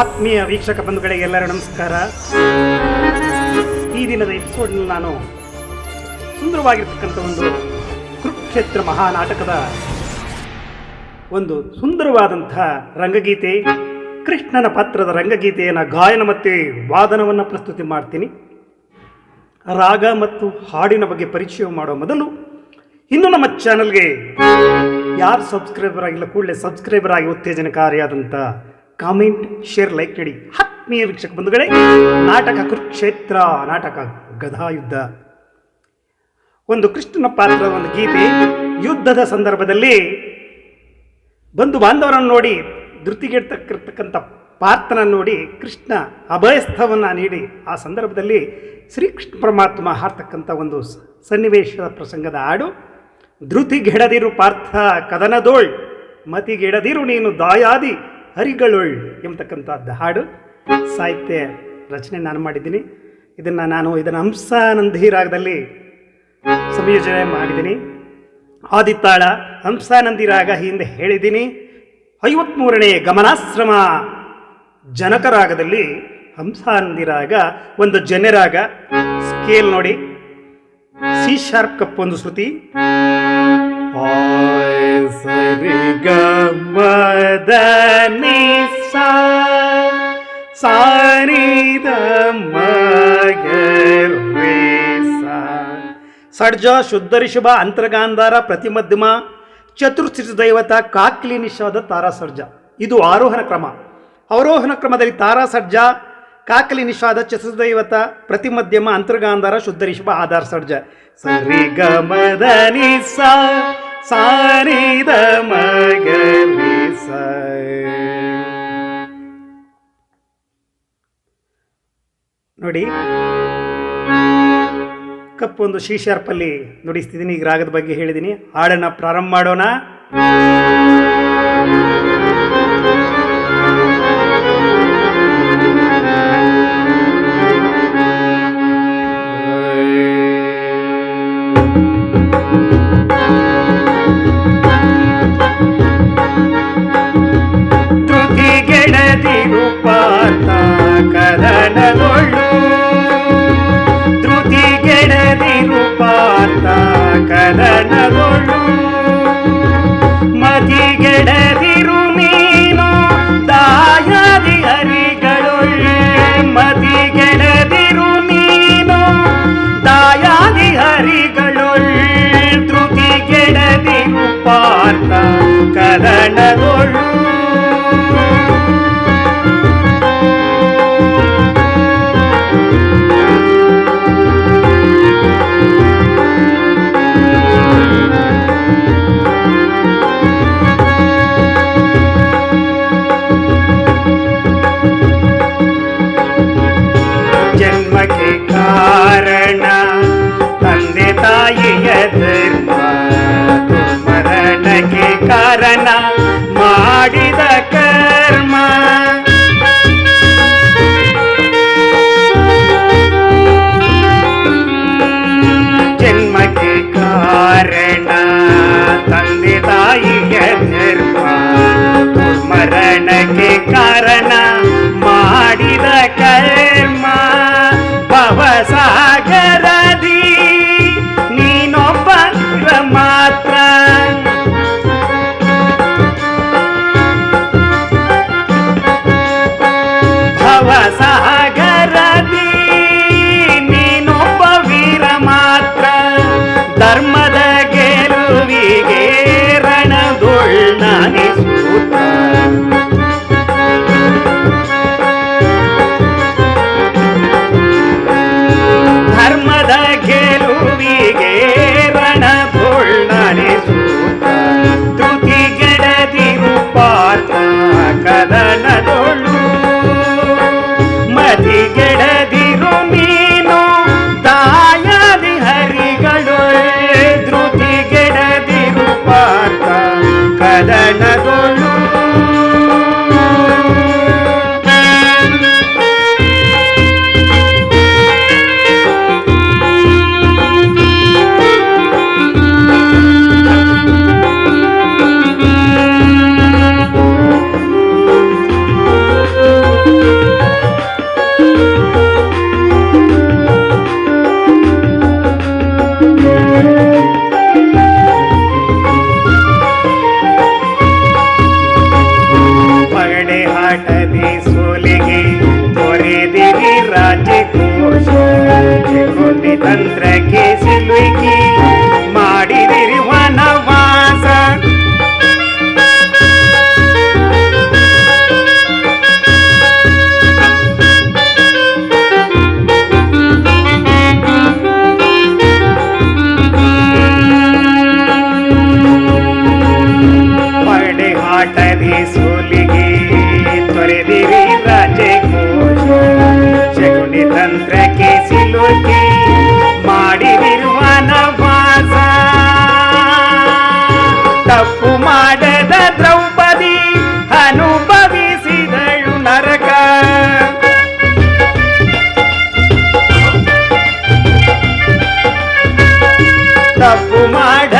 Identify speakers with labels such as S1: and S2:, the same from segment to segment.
S1: ಆತ್ಮೀಯ ವೀಕ್ಷಕ ಬಂಧುಗಳಿಗೆ ಎಲ್ಲರೂ ನಮಸ್ಕಾರ. ಈ ದಿನದ ಎಪಿಸೋಡ್ನಲ್ಲಿ ನಾನು ಸುಂದರವಾಗಿರ್ತಕ್ಕಂಥ ಒಂದು ಕುರುಕ್ಷೇತ್ರ ಮಹಾನಾಟಕದ ಒಂದು ಸುಂದರವಾದಂತಹ ರಂಗಗೀತೆ, ಕೃಷ್ಣನ ಪಾತ್ರದ ರಂಗಗೀತೆಯನ್ನು ಗಾಯನ ಮತ್ತು ವಾದನವನ್ನು ಪ್ರಸ್ತುತಿ ಮಾಡ್ತೀನಿ. ರಾಗ ಮತ್ತು ಹಾಡಿನ ಬಗ್ಗೆ ಪರಿಚಯ ಮಾಡೋ ಮೊದಲು ಇನ್ನು ನಮ್ಮ ಚಾನಲ್ಗೆ ಯಾರು ಸಬ್ಸ್ಕ್ರೈಬರ್ ಆಗಿಲ್ಲ, ಕೂಡಲೇ ಸಬ್ಸ್ಕ್ರೈಬರ್ ಆಗಿ ಉತ್ತೇಜನಕಾರಿಯಾದಂಥ ಕಾಮೆಂಟ್, ಶೇರ್, ಲೈಕ್ ನಡಿ ಆತ್ಮೀಯ ವೀಕ್ಷಕ ಬಂಧುಗಳೇ, ನಾಟಕ ಕುರುಕ್ಷೇತ್ರ, ನಾಟಕ ಗದಾಯುದ್ಧ. ಒಂದು ಕೃಷ್ಣನ ಪಾತ್ರದ ಒಂದು ಗೀತೆ ಯುದ್ಧದ ಸಂದರ್ಭದಲ್ಲಿ ಬಂಧು ಬಾಂಧವರನ್ನು ನೋಡಿ ಧೃತಿಗೆಡ್ತಕ್ಕಿರ್ತಕ್ಕಂಥ ಪಾತ್ರನ ನೋಡಿ, ಕೃಷ್ಣ ಅಭಯಸ್ಥವನ್ನು ನೀಡಿ, ಆ ಸಂದರ್ಭದಲ್ಲಿ ಶ್ರೀಕೃಷ್ಣ ಪರಮಾತ್ಮ ಹಾರ್ತಕ್ಕಂಥ ಒಂದು ಸನ್ನಿವೇಶದ ಪ್ರಸಂಗದ ಹಾಡು, ಧೃತಿಗೆಡದಿರು ಪಾರ್ಥ ಕದನದೋಳ್, ಮತಿಗೆಡದಿರು ನೀನು ದಾಯಾದಿ ಹರಿಗಳೊಳ್ ಎಂಬತಕ್ಕಂಥದ್ದು ಹಾಡು, ಸಾಹಿತ್ಯ ರಚನೆ ನಾನು ಮಾಡಿದ್ದೀನಿ. ಇದನ್ನು ನಾನು ಇದನ್ನು ಹಂಸಾನಂದಿ ರಾಗದಲ್ಲಿ ಸಂಯೋಜನೆ ಮಾಡಿದ್ದೀನಿ. ಆದಿತ್ತಾಳ ಹಂಸಾನಂದಿ ರಾಗ ಹಿಂದೆ ಹೇಳಿದ್ದೀನಿ. ಐವತ್ಮೂರನೇ ಗಮನಾಶ್ರಮ ಜನಕ ರಾಗದಲ್ಲಿ ಹಂಸಾನಂದಿ ರಾಗ ಒಂದು ಜನರಾಗ ಸ್ಕೇಲ್ ನೋಡಿ. ಸಿ ಶಾರ್ಪ್ ಕಪ್ ಒಂದು ಶ್ರುತಿ. ದ ನಿ ಸಾ ಸಾರಿ ದ ಮ. ಸಡ್ಜ ಶುದ್ಧ ರಿಷಭ ಅಂತರ್ಗಾಂಧಾರ ಪ್ರತಿಮಧ್ಯಮ ಚತುರ್ಸ್ಥಿತ ದೈವತ ಕಾಕ್ಲಿ ನಿಷಾದ ತಾರಾ ಸರ್ಜ ಇದು ಆರೋಹಣ ಕ್ರಮ ಅವರೋಹಣ ಕ್ರಮದಲ್ಲಿ ತಾರಾ ಸರ್ಜ ಕಾಕಲಿ ನಿಷಾದ ಚತುರ್ದೈವತ ಪ್ರತಿಮಧ್ಯಮ ಅಂತರ್ಗಾಂಧಾರ ಶುದ್ಧ ರಿಷಭ ಆಧಾರ ಸರ್ಜ ಸರಿ ಗಮದ ನಿ ಸಾರಿ ದ. ನೋಡಿ. ಕಪ್ ಒಂದು ಸಿ ಶಾರ್ಪಲ್ಲಿ ನುಡಿಸ್ತಿದ್ದೀನಿ. ಈಗ ರಾಗದ ಬಗ್ಗೆ ಹೇಳಿದ್ದೀನಿ. ಹಾಡನ್ನ ಪ್ರಾರಂಭ ಮಾಡೋಣ. ಪಾರ್ಥ ಮರಣಕ್ಕೆ ಪಡೆಹಾಟದಿ ಸೋಲಿಗೆ ತೊರೆದಿರಿ ರಾಜಕೋಶ ಶಕುನಿ ತಂತ್ರಕ್ಕೆ ಸಿಲುಕಿ ಮಾಡಿದಿರುವ ನವಾಸ ತಪ್ಪು ಮಾಡದ ದ್ರೌಪದಿ ಅನುಭವಿಸಿದಳು ನರಕ ತಪ್ಪು ಮಾಡದ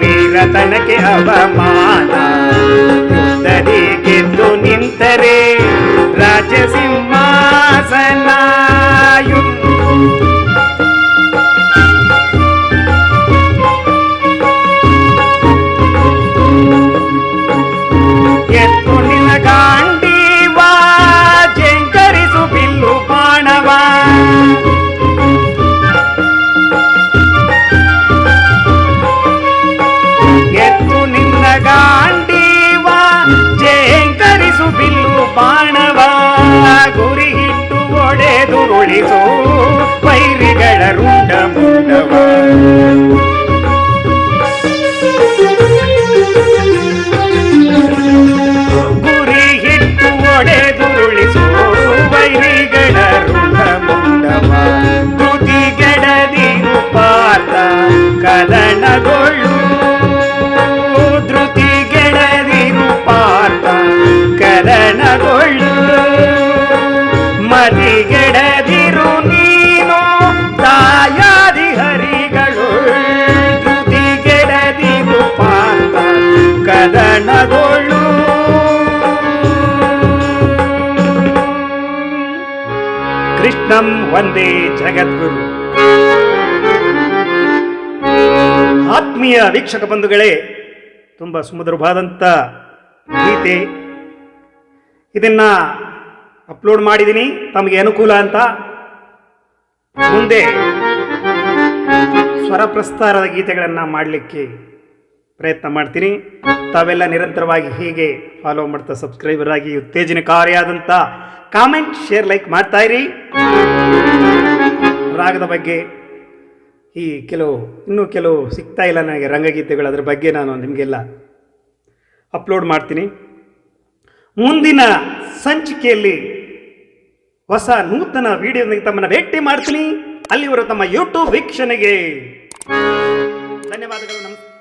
S1: ವೀರತನಕ್ಕೆ ಅವಮಾನ. ಗೆದ್ದು ನಿಂತರೆ ಕೃಷ್ಣಂ ಒಂದೇ ಜಗದ್ಗುರು. ಆತ್ಮೀಯ ವೀಕ್ಷಕ ಬಂಧುಗಳೇ, ತುಂಬ ಸುಮಧುರವಾದಂಥ ಗೀತೆ ಇದನ್ನ ಅಪ್ಲೋಡ್ ಮಾಡಿದ್ದೀನಿ. ತಮಗೆ ಅನುಕೂಲ ಅಂತ. ಮುಂದೆ ಸ್ವರ ಪ್ರಸ್ತಾರದ ಗೀತೆಗಳನ್ನು ಮಾಡಲಿಕ್ಕೆ ಪ್ರಯತ್ನ ಮಾಡ್ತೀನಿ. ತಾವೆಲ್ಲ ನಿರಂತರವಾಗಿ ಹೀಗೆ ಫಾಲೋ ಮಾಡ್ತಾ ಸಬ್ಸ್ಕ್ರೈಬರ್ ಆಗಿ ಉತ್ತೇಜನಕಾರಿಯಾದಂಥ ಕಾಮೆಂಟ್ ಶೇರ್ ಲೈಕ್ ಮಾಡ್ತಾ ಇರಿ. ರಾಗದ ಬಗ್ಗೆ ಈ ಕೆಲವು, ಇನ್ನೂ ಕೆಲವು ಸಿಗ್ತಾ ಇಲ್ಲ ನನಗೆ ರಂಗಗೀತೆಗಳು, ಅದರ ಬಗ್ಗೆ ನಾನು ನಿಮಗೆಲ್ಲ ಅಪ್ಲೋಡ್ ಮಾಡ್ತೀನಿ. ಮುಂದಿನ ಸಂಚಿಕೆಯಲ್ಲಿ ಹೊಸ ನೂತನ ವಿಡಿಯೋದೊಂದಿಗೆ ತಮ್ಮನ್ನು ಭೇಟಿ ಮಾಡ್ತೀನಿ. ಅಲ್ಲಿವರು ತಮ್ಮ ಯೂಟ್ಯೂಬ್ ವೀಕ್ಷಣೆಗೆ ಧನ್ಯವಾದಗಳು, ನಮಸ್ಕಾರ.